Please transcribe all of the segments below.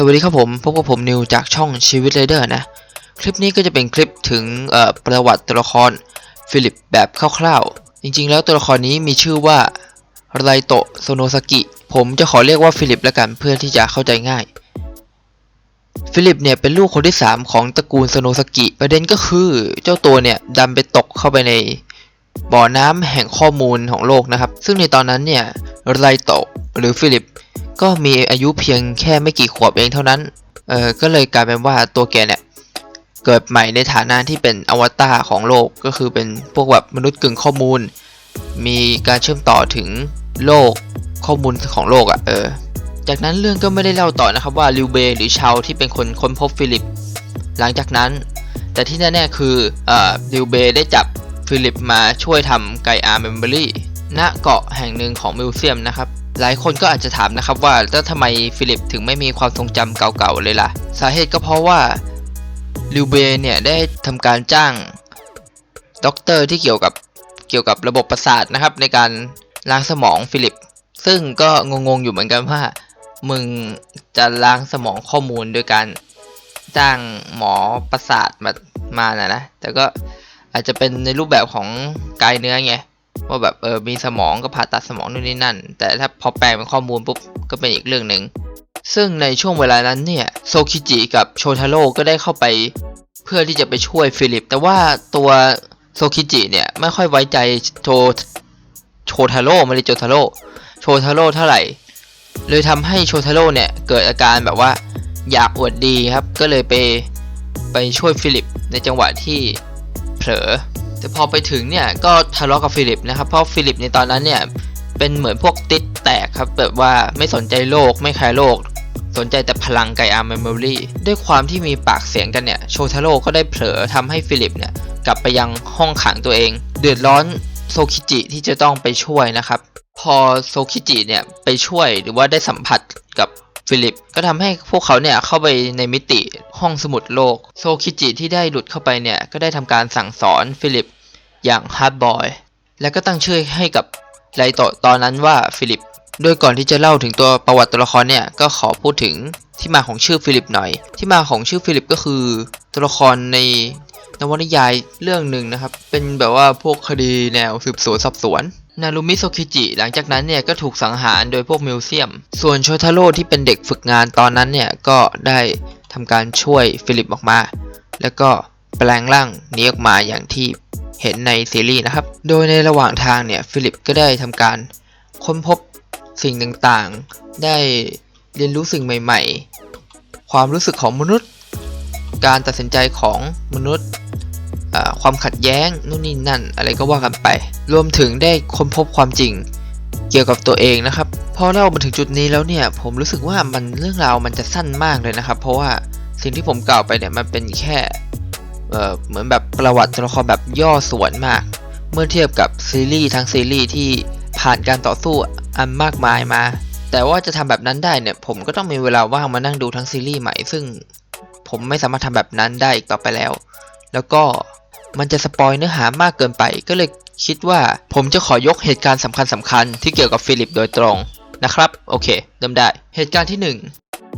สวัสดีครับผมพบกับผมนิวจากช่องชีวิตไรเดอร์นะ คลิปนี้ก็จะเป็นคลิปถึงประวัติตัวละครฟิลิปแบบคร่าวๆ จริงๆ แล้วตัวละครนี้มีชื่อว่าไรโตะโซโนซากิ ผมจะขอเรียกว่าฟิลิปแล้วกันเพื่อที่จะเข้าใจง่าย ฟิลิปเนี่ยเป็นลูกคนที่ 3 ของตระกูลโซโนซากิ ประเด็นก็คือเจ้าตัวเนี่ยดันไปตกเข้าไปในบ่อน้ำแห่งข้อมูลของโลกนะครับ ซึ่งในตอนนั้นเนี่ยไรโตะหรือฟิลิป ก็มีอายุเพียงแค่ไม่กี่ขวบเองเท่านั้น เออก็เลยกลายเป็นว่าตัวแกเนี่ยเกิดใหม่ในฐานะที่เป็นอวตารของโลกก็คือเป็นพวกแบบมนุษย์กึ่งข้อมูล มีการเชื่อมต่อถึงโลกข้อมูลของโลกอะ่ะเออจากนั้นเรื่องก็ไม่ได้เล่าต่อนะครับว่าลิวเบหรือชาวที่เป็นคนค้นพบฟิลิป หลังจากนั้น แต่ที่แน่ๆคืออ่อลิวเบได้จับฟิลิปมาช่วยทำไกอาร์เมมเบอรี่ณเกาะแห่งหนึ่งของมิวเซียมนะครับ หลายคนก็อาจจะถามนะครับว่าแล้วทำไมฟิลิปถึงไม่มีความทรงจำเก่าๆเลยล่ะ สาเหตุก็เพราะว่าลิวเบเนี่ยได้ทำการจ้างด็อกเตอร์ที่เกี่ยวกับเกี่ยวกับระบบประสาทนะครับ ในการล้างสมองฟิลิป ซึ่งก็งงๆอยู่เหมือนกันว่า มึงจะล้างสมองข้อมูลโดยการจ้างหมอประสาทมามานะนะแต่ก็อาจจะเป็นในรูปแบบของกายเนื้อไง ว่าแบบเออมีสมองก็ผ่าตัดสมองนู่นนี่นั่น แต่ถ้าพอแปลงเป็นข้อมูลปุ๊บก็เป็นอีกเรื่องหนึ่งซึ่งในช่วงเวลานั้นเนี่ยโซคิจิกับโชทาโร่ก็ได้เข้าไปเพื่อที่จะไปช่วยฟิลิป แต่ว่าตัวโซคิจิเนี่ยไม่ค่อยไว้ใจโชโชทาโร่ไม่ได้โจทาโร่โชทาโร่เท่าไหร่ เลยทำให้โชทาโร่เนี่ยเกิดอาการแบบว่าอยากอวดดีครับ ก็เลยไปไปช่วยฟิลิปในจังหวะที่เผลอ แต่พอไปถึงเนี่ยก็ทะเลาะกับฟิลิปนะครับเพราะฟิลิปในตอนนั้นเนี่ยเป็นเหมือนพวกติดแตกครับแบบว่าไม่สนใจโลกไม่แคร์โลก สนใจแต่พลังไกอาร์เมมโมรีด้วยความที่มีปากเสียงกันเนี่ยโชทาโร่ก็ได้เผลอทำให้ฟิลิปเนี่ยกลับไปยังห้องขังตัวเอง เดือดร้อนโซคิจิที่จะต้องไปช่วยนะครับ พอโซคิจิเนี่ยไปช่วยหรือว่าได้สัมผัสกับ ฟิลิปก็ทำให้พวกเขาเนี่ยเข้าไปในมิติห้องสมุดโลก โซคิจิที่ได้หลุดเข้าไปเนี่ยก็ได้ทำการสั่งสอนฟิลิปอย่างฮาร์ดบอยและก็ตั้งชื่อให้กับไลโตะตอนนั้นว่าฟิลิปโดยก่อนที่จะเล่าถึงตัวประวัติตัวละครเนี่ยก็ขอพูดถึงที่มาของชื่อฟิลิปหน่อย ที่มาของชื่อฟิลิปก็คือตัวละครในนวนิยายเรื่องหนึ่งนะครับ เป็นแบบว่าพวกคดีแนวสืบสวนสอบสวน นารุมิโซคิจิหลังจากนั้นเนี่ยก็ถูกสังหารโดยพวกมิวเซียม ส่วนโชทาโร่ที่เป็นเด็กฝึกงานตอนนั้นเนี่ยก็ได้ทำการช่วยฟิลิปออกมา แล้วก็แปลงร่างนี้ออกมาอย่างที่เห็นในซีรีส์นะครับ โดยในระหว่างทางเนี่ยฟิลิปก็ได้ทำการค้นพบสิ่งต่างๆ ได้เรียนรู้สิ่งใหม่ ๆ ความรู้สึกของมนุษย์ การตัดสินใจของมนุษย์ ความขัดแย้งนู่นนี่นั่นอะไรก็ว่ากันไป รวมถึงได้ค้นพบความจริงเกี่ยวกับตัวเองนะครับพอเล่ามาถึงจุดนี้แล้วเนี่ย ผมรู้สึกว่ามันเรื่องราวมันจะสั้นมากเลยนะครับ เพราะว่าสิ่งที่ผมกล่าวไปเนี่ยมันเป็นแค่เเหมือนแบบประวัติตัวละครแบบย่อส่วนมาก เมื่อเทียบกับซีรีส์ทั้งซีรีส์ที่ผ่านการต่อสู้อันมากมายมา แต่ว่าจะทำแบบนั้นได้เนี่ย ผมก็ต้องมีเวลาว่างมานั่งดูทั้งซีรีส์ใหม่ซึ่ง ผมไม่สามารถทำแบบนั้นได้อีกต่อไปแล้ว แล้วก็ มันจะสปอยเนื้อหามากเกินไป ก็เลยคิดว่าผมจะขอยกเหตุการณ์สำคัญสคัญๆที่เกี่ยวกับฟิลิปโดยตรงนะครับ โอเคเริ่มได้ เหตุการณ์ที่หนึ่ง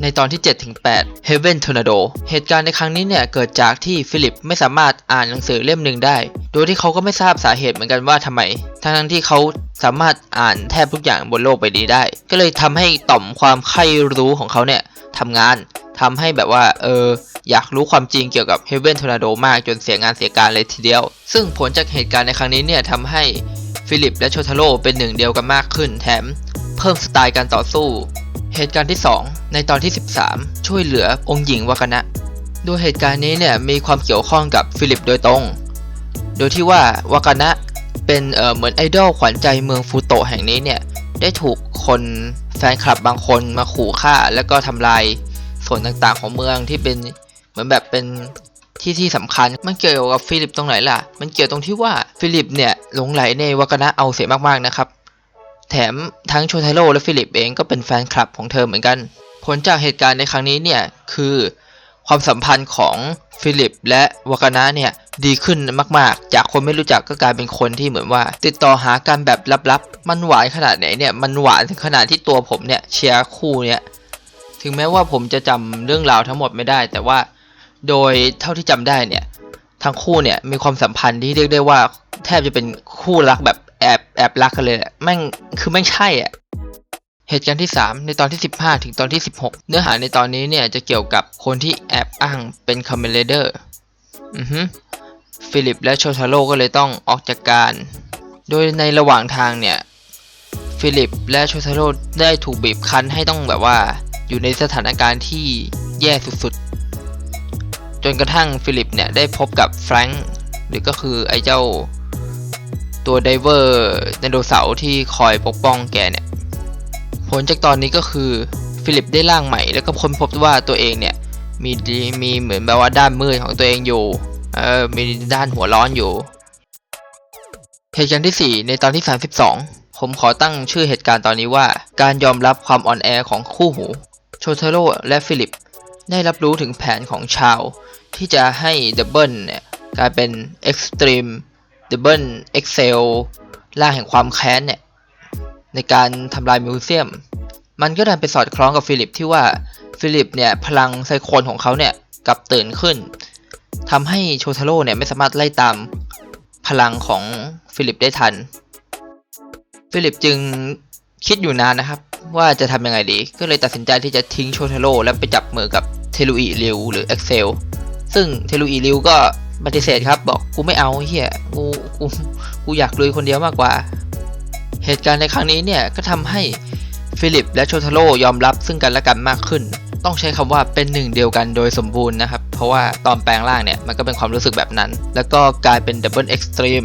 ในตอนที่7ถึง8 Heaven Tornado เหตุการณ์ในครั้งนี้เนี่ย เกิดจากที่ฟิลิปไม่สามารถอ่านหนังสือเล่มหนึ่งได้ โดยที่เขาก็ไม่ทราบสาเหตุเหมือนกันว่าทำไม ทั้งทั้งที่เขาสามารถอ่านแทบทุกอย่างบนโลกใบนี้ได้ ก็เลยทำให้ต่อมความใคร่รู้ของเขาเนี่ยทำงานทำให้แบบว่า เออ อยากรู้ความจริงเกี่ยวกับ Heaven Tornado มากจนเสียงานเสียการเลยทีเดียว ซึ่งผลจากเหตุการณ์ในครั้งนี้เนี่ยทำให้ฟิลิปและโชทาโร่เป็นหนึ่งเดียวกันมากขึ้น แถมเพิ่มสไตล์การต่อสู้ เหตุการณ์ที่ 2 ในตอนที่ 13 ช่วยเหลือองค์หญิงวากานะโดยเหตุการณ์นี้เนี่ยมีความเกี่ยวข้องกับฟิลิปโดยตรง โดยที่ว่าวากานะเป็นเออเหมือนไอดอลขวัญใจเมืองฟูโตแห่งนี้เนี่ยได้ถูกคนแฟนคลับบางคนมาขู่ฆ่า แล้วก็ทำลายส่วนต่างๆของเมืองที่เป็น เหมือนแบบเป็นที่ที่สำคัญมันเกี่ยวกับฟิลิปตรงไหนล่ะ มันเกี่ยวตรงที่ว่าฟิลิปเนี่ยหลงไหลในวากานะเอาเสียมากๆนะครับ แถมทั้งโชไทโร่และฟิลิปเองก็เป็นแฟนคลับของเธอเหมือนกัน ผลจากเหตุการณ์ในครั้งนี้เนี่ยคือความสัมพันธ์ของฟิลิปและวากานะเนี่ยดีขึ้นมากๆ จากคนไม่รู้จักก็กลายเป็นคนที่เหมือนว่า ติดต่อหากันแบบลับๆ มันหวานขนาดไหนเนี่ยมันหวานถึงขนาดที่ตัวผมเนี่ยเชียร์คู่เนี่ยถึงแม้ว่าผมจะจำเรื่องราวทั้งหมดไม่ได้ แต่ว่า โดยเท่าที่จำได้เนี่ยทั้งคู่เนี่ยมีความสัมพันธ์ที่เรียกได้ว่า แทบจะเป็นคู่รักแบบแอบแอบรักกันเลยแหละแม่งคือแม่งใช่อะเหตุการณ์ที่ 3 ในตอนที่ 15 ถึงตอนที่ 16 เนื้อหาในตอนนี้เนี่ยจะเกี่ยวกับคนที่แอบอ้างเป็นคอมเมเลเดอร์อือฮึฟิลิปและโชทาโร่ก็เลยต้องออกจากการ โดยในระหว่างทางเนี่ยฟิลิปและโชทาโร่ได้ถูกบีบคั้นให้ต้องแบบว่าอยู่ในสถานการณ์ที่แย่สุดๆ จนกระทั่งฟิลิปเนี่ยได้พบกับแฟรงค์หรือก็คือไอ้เจ้าตัวไดเวอร์ไดโนเสาร์ที่คอยปกป้องแกเนี่ย ผลจากตอนนี้ก็คือฟิลิปได้ร่างใหม่ แล้วก็ค้นพบว่าตัวเองเนี่ยมีมีเหมือนแบบว่าด้านมืดของตัวเองอยู่เออมีด้านหัวร้อนอยู่เหตุการณ์ที่ 4 ในตอนที่ 32 ผมขอตั้งชื่อเหตุการณ์ตอนนี้ว่า การยอมรับความอ่อนแอของคู่หู โชเทโรและฟิลิป ได้รับรู้ถึงแผนของชาว ที่จะให้ดับเบิลเนี่ยกลายเป็น Extreme Double Excel ล่างแห่งความแค้นเนี่ยในการทำลายมิวเซียม มันก็ดันไปสอดคล้องกับฟิลิปที่ว่าฟิลิปเนี่ยพลังไซโคนของเขาเนี่ยกลับตื่นขึ้นทำให้โชทาโร่เนี่ยไม่สามารถไล่ตามพลังของฟิลิปได้ทัน ฟิลิปจึงคิดอยู่นานนะครับ ว่าจะทำยังไงดี ก็เลยตัดสินใจที่จะทิ้งโชทาโร่แล้วไปจับมือกับ ลูอิริวหรือ Excel ซึ่งเทลูอิริวก็ปฏิเสธครับ บอกกูไม่เอาเฮียกูกูกูอยากลุยคนเดียวมากกว่า เหตุการณ์ในครั้งนี้เนี่ยก็ทำให้ฟิลิปและโชทาโร่ยอมรับซึ่งกันและกันมากขึ้น ต้องใช้คำว่าเป็นหนึ่งเดียวกันโดยสมบูรณ์นะครับ เพราะว่าตอนแปลงร่างเนี่ยมันก็เป็นความรู้สึกแบบนั้น แล้วก็กลายเป็นดับเบิลเอ็กซ์ตรีม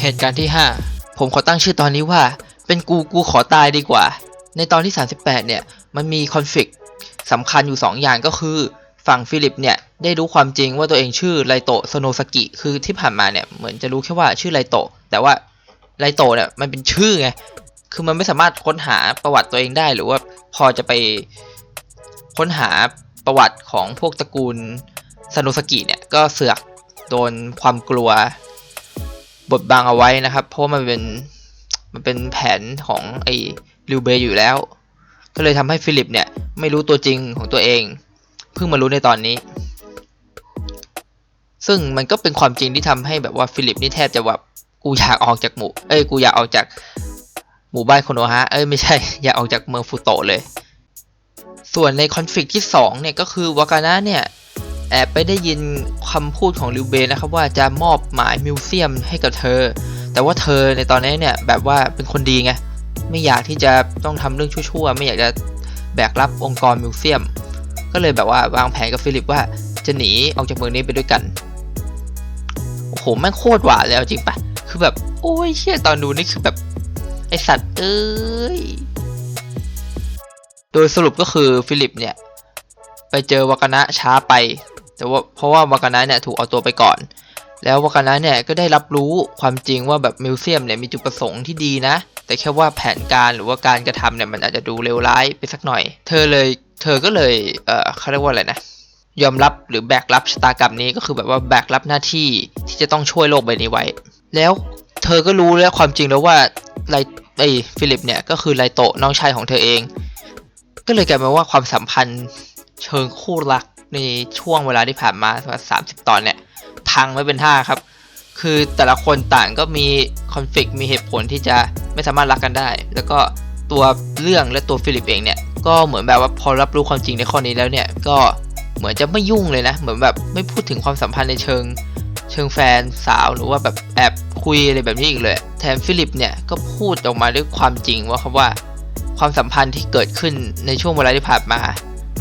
เหตุการณ์ที่ 5 ผมขอตั้งชื่อตอนนี้ว่า เป็นกูกูขอตายดีกว่า ในตอนที่ 38 เนี่ยมันมีคอนฟ lict สำคัญอยู่ 2 อย่างก็คือฝั่งฟิลิปเนี่ยได้รู้ความจริงว่าตัวเองชื่อไลโตะโซโนสกิ คือที่ผ่านมาเนี่ยเหมือนจะรู้แค่ว่าชื่อไลโตะแต่ว่าไลโตะเนี่ยมันเป็นชื่อไงคือมันไม่สามารถค้นหาประวัติตัวเองได้ หรือว่าพอจะไปค้นหาประวัติของพวกตระกูลซโนสกิเนี่ยก็เสือกโดนความกลัวบดบังเอาไว้นะครับ เพราะมันเป็นมันเป็นแผนของไอ้ลิวเบย์อยู่แล้ว ก็เลยทำให้ฟิลิปเนี่ยไม่รู้ตัวจริงของตัวเอง เพิ่งมารู้ในตอนนี้ ซึ่งมันก็เป็นความจริงที่ทำให้แบบว่าฟิลิปนี่แทบจะแบบกูอยากออกจากหมู่ เอ้ยกูอยากออกจากหมู่บ้านโคโนฮะ เอ้ยไม่ใช่ อยากออกจากเมืองฟูโตเลย ส่วนในคอนฟ lict ที่2เนี่ยก็คือวากานะเนี่ยแอบไปได้ยินคำพูดของลิวเบนะครับว่าจะมอบหมายมิวเซียมให้กับเธอ แต่ว่าเธอในตอนนี้เนี่ยแบบว่าเป็นคนดีไง ไม่อยากที่จะต้องทำเรื่องชั่วๆ ไม่อยากจะแบกรับองค์กรมิวเซียม ก็เลยแบบว่าวางแผนกับฟิลิปว่าจะหนีออกจากเมืองนี้ไปด้วยกัน โอ้โหแม่งโคตรหวานแล้วจริงปะคือแบบ โอ้ยเชี่ยตอนดูนี่คือแบบ ไอสัตว์เอ้ย โดยสรุปก็คือฟิลิปเนี่ย ไปเจอวากานะช้าไป แต่ว่าเพราะว่าวากานะเนี่ยถูกเอาตัวไปก่อน แล้ววากานะเนี่ยก็ได้รับรู้ความจริงว่าแบบมิวเซียมเนี่ยมีจุดประสงค์ที่ดีนะ แต่แค่ว่าแผนการหรือว่าการกระทำเนี่ยมันอาจจะดูเลวร้ายไปสักหน่อย เธอเลย เธอก็เลย เออเขาเรียกว่าอะไรนะ ยอมรับหรือแบกรับชะตากรรมนี้ก็คือแบบว่าแบกรับหน้าที่ที่จะต้องช่วยโลกใบนี้ไว้ แล้วเธอก็รู้แล้วความจริงแล้วว่าไลไอฟิลิปเนี่ยก็คือไลโตน้องชายของเธอเอง ก็เลยกลายเป็นว่าความสัมพันธ์เชิงคู่รักในช่วงเวลาที่ผ่านมาประมาณสามสิบตอนเนี่ยพังไม่เป็นท่าครับ คือแต่ละคนต่างก็มีคอนฟ lict มีเหตุผลที่จะ ไม่สามารถรักกันได้ แล้วก็ตัวเรื่องและตัวฟิลิปเองเนี่ยก็เหมือนแบบว่าพอรับรู้ความจริงในข้อนี้แล้วเนี่ยก็เหมือนจะไม่ยุ่งเลยนะ เหมือนแบบไม่พูดถึงความสัมพันธ์ในเชิง เชิงแฟนสาวหรือว่าแบบแอบคุยอะไรแบบนี้อีกเลย แถมฟิลิปเนี่ยก็พูดออกมาด้วยความจริงว่าครับว่า ความสัมพันธ์ที่เกิดขึ้นในช่วงเวลาที่ผ่านมา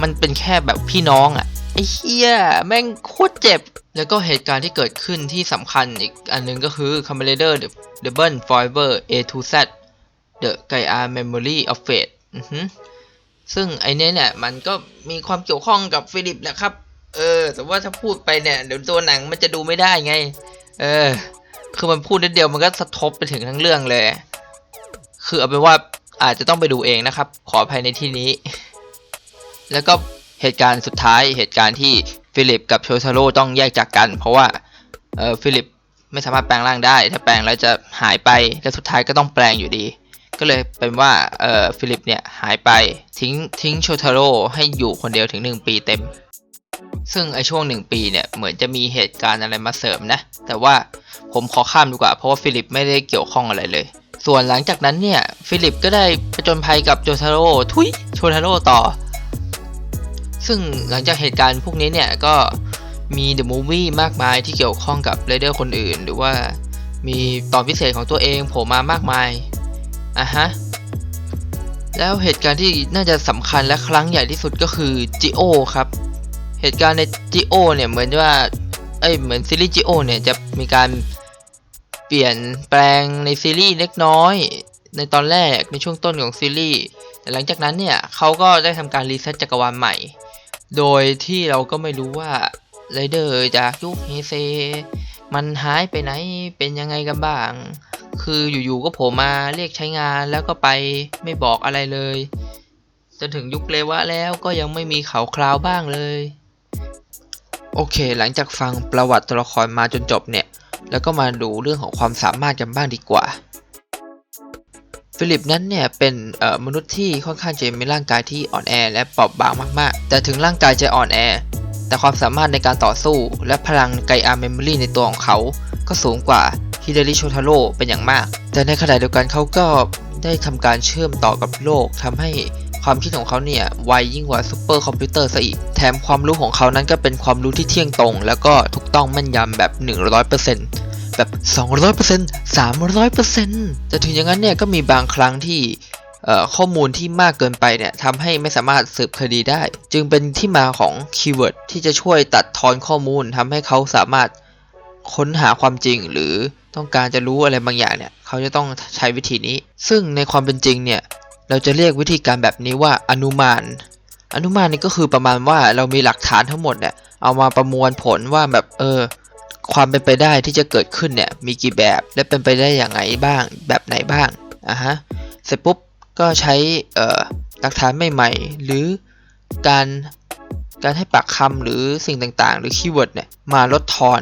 มันเป็นแค่แบบพี่น้องอะไอ้เฮียแม่งโคตรเจ็บ แล้วก็เหตุการณ์ที่เกิดขึ้นที่สำคัญอีกอันหนึงก็คือ c o m b i n a t o r The Double Forever A to Z The Gaia Memory of Fate ซึ่งไอเนี้ยเนี่ยมันก็มีความเกี่ยวข้องกับฟิลิปแหละครับ เออ แต่ว่าถ้าพูดไปเนี่ย เดี๋ยวตัวหนังมันจะดูไม่ได้ไง เออ คือมันพูดนิดเดียวมันก็สะทบไปถึงทั้งเรื่องเลย คือเอาเป็นว่าอาจจะต้องไปดูเองนะครับ ขออภัยในที่นี้ แล้วก็เหตุการณ์สุดท้ายเหตุการณ์ที่ ฟิลิปกับโชทาโร่ต้องแยกจากกัน เพราะว่าเออฟิลิปไม่สามารถแปลงร่างได้ ถ้าแปลงแล้วจะหายไปและสุดท้ายก็ต้องแปลงอยู่ดี ก็เลยเป็นว่าเอ่อฟิลิปเนี่ยหายไปทิ้งทิ้งโชทาโร่ให้อยู่คนเดียวถึง 1 ปีเต็ม ซึ่งไอช่วง 1 ปีเนี่ยเหมือนจะมีเหตุการณ์อะไรมาเสริมนะ แต่ว่าผมขอข้ามดีกว่าเพราะว่าฟิลิปไม่ได้เกี่ยวข้องอะไรเลย ส่วนหลังจากนั้นเนี่ยฟิลิปก็ได้ผจญภัยกับโจทาโร่ทุยโชทาโร่ต่อ ซึ่งหลังจากเหตุการณ์พวกนี้เนี่ยก็มีเดอะมูฟวี่มากมายที่เกี่ยวข้องกับเรเดอร์คนอื่น หรือว่ามีตอนพิเศษของตัวเองโผล่มามากมายอะฮะแล้วเหตุการณ์ที่น่าจะสำคัญและครั้งใหญ่ที่สุดก็คือจิโอครับ เหตุการณ์ในจิโอเนี่ยเหมือนว่าเอ้ยเหมือนซีรีส์จิโอเนี่ยจะมีการเปลี่ยนแปลงในซีรีส์เล็กน้อย ในตอนแรกในช่วงต้นของซีรีส์แต่หลังจากนั้นเนี่ยเขาก็ได้ทำการรีเซ็ตจักรวาลใหม่ โดยที่เราก็ไม่รู้ว่าไรเดอร์จากยุคเฮเซ มันหายไปไหนเป็นยังไงกันบ้าง คืออยู่ๆก็โผล่มาเรียกใช้งานแล้วก็ไปไม่บอกอะไรเลย จนถึงยุคเลวะแล้วก็ยังไม่มีข่าวคราวบ้างเลย โอเค หลังจากฟังประวัติตัวละครมาจนจบเนี่ย แล้วก็มาดูเรื่องของความสามารถกันบ้างดีกว่า ฟิลิปนั้นเนี่ยเป็นมนุษย์ที่ค่อนข้างจะมีร่างกายที่อ่อนแอและเปราะบางมากๆ แต่ถึงร่างกายจะอ่อนแอ แต่ความสามารถในการต่อสู้ และพลังไกอาร์เมมโมรีในตัวของเขา ก็สูงกว่าฮิเดริโชทาโร่เป็นอย่างมาก แต่ในขณะเดียวกันเขาก็ได้ทำการเชื่อมต่อกับโลกทำให้ความคิดของเขาเนี่ยไวยิ่งกว่าซูเปอร์คอมพิวเตอร์ซะอีก แถมความรู้ของเขานั้นก็เป็นความรู้ที่เที่ยงตรง แล้วก็ถูกต้องแม่นยำแบบ 100% แบบ 200% 300%แต่ถึงอย่างนั้นเนี่ยก็มีบางครั้งที่ข้อมูลที่มากเกินไปเนี่ยทำให้ไม่สามารถสืบคดีได้ จึงเป็นที่มาของคีย์เวิร์ดที่จะช่วยตัดทอนข้อมูลทำให้เขาสามารถค้นหาความจริงหรือต้องการจะรู้อะไรบางอย่างเนี่ย เขาจะต้องใช้วิธีนี้ ซึ่งในความเป็นจริงเนี่ย เราจะเรียกวิธีการแบบนี้ว่าอนุมาน อนุมานนี่ก็คือประมาณว่าเรามีหลักฐานทั้งหมดเนี่ยเอามาประมวลผลว่าแบบเออ ความเป็นไปได้ที่จะเกิดขึ้นเนี่ยมีกี่แบบและเป็นไปได้อย่างไรบ้าง แบบไหนบ้างอะฮะเสร็จปุ๊บก็ใช้หลักฐานใหม่ๆ หรือการการให้ปากคำหรือสิ่งต่างๆ หรือคีย์เวิร์ดเนี่ยมาลดทอน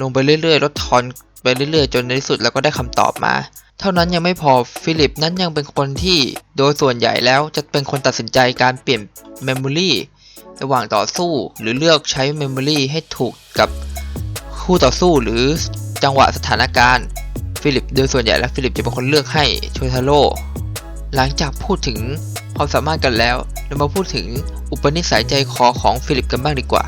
ลงไปเรื่อยๆ ลดทอนไปเรื่อยๆ จนในที่สุดแล้วก็ได้คำตอบมา เท่านั้นยังไม่พอฟิลิปนั้นยังเป็นคนที่โดยส่วนใหญ่แล้วจะเป็นคนตัดสินใจการเปลี่ยนเมมโมรีระหว่างต่อสู้หรือเลือกใช้เมมโมรีให้ถูกกับ คู่ต่อสู้หรือจังหวะสถานการณ์ ฟิลิปโดยส่วนใหญ่แล้วฟิลิปจะเป็นคนเลือกให้โชทาโร่หลังจากพูดถึงความสามารถกันแล้ว เรามาพูดถึงอุปนิสัยใจคอของฟิลิปกันบ้างดีกว่า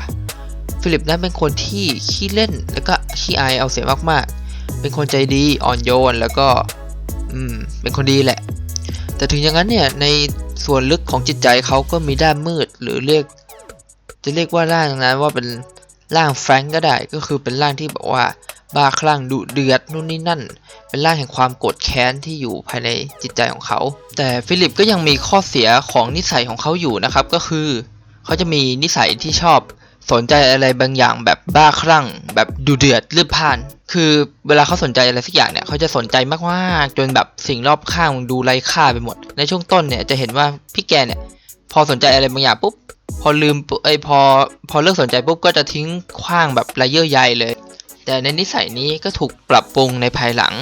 ฟิลิปนั้นเป็นคนที่ขี้เล่นแล้วก็ขี้อายเอาเสียมากๆ เป็นคนใจดีอ่อนโยนแล้วก็อืมเป็นคนดีแหละ แต่ถึงอย่างนั้นเนี่ยในส่วนลึกของจิตใจเขาก็มีด้านมืดหรือเรียก จะเรียกว่าร่างนั้นว่าเป็น ร่างแฟรงก์ก็ได้ก็คือเป็นร่างที่บอกว่าบ้าคลั่งดุเดือดนู่นนี่นั่น เป็นร่างแห่งความโกรธแค้นที่อยู่ภายในจิตใจของเขา แต่ฟิลิปก็ยังมีข้อเสียของนิสัยของเขาอยู่นะครับก็คือ เขาจะมีนิสัยที่ชอบสนใจอะไรบางอย่างแบบบ้าคลั่ง แบบดุเดือดเลือดพ่าน คือเวลาเขาสนใจอะไรสักอย่างเนี่ยเขาจะสนใจมากๆจนแบบสิ่งรอบข้างดูไร้ค่าไปหมด ในช่วงต้นเนี่ยจะเห็นว่าพี่แกเนี่ยพอสนใจอะไรบางอย่างปุ๊บ พอลืมปุ๊บเอ้พอพอเลิกสนใจปุ๊บก็จะทิ้งขว้างแบบระเยื่อใยเลย แต่ในนิสัยนี้ก็ถูกปรับปรุงในภายหลัง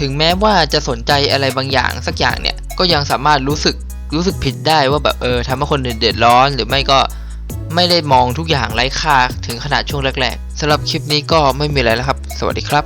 ถึงแม้ว่าจะสนใจอะไรบางอย่างสักอย่างเนี่ยก็ยังสามารถรู้สึกรู้สึกผิดได้ว่าแบบเออทำให้คนอื่นเดือดร้อน หรือไม่ก็ไม่ได้มองทุกอย่างไร้ค่าถึงขนาดช่วงแรกๆสำหรับคลิปนี้ก็ไม่มีอะไรแล้วครับ สวัสดีครับ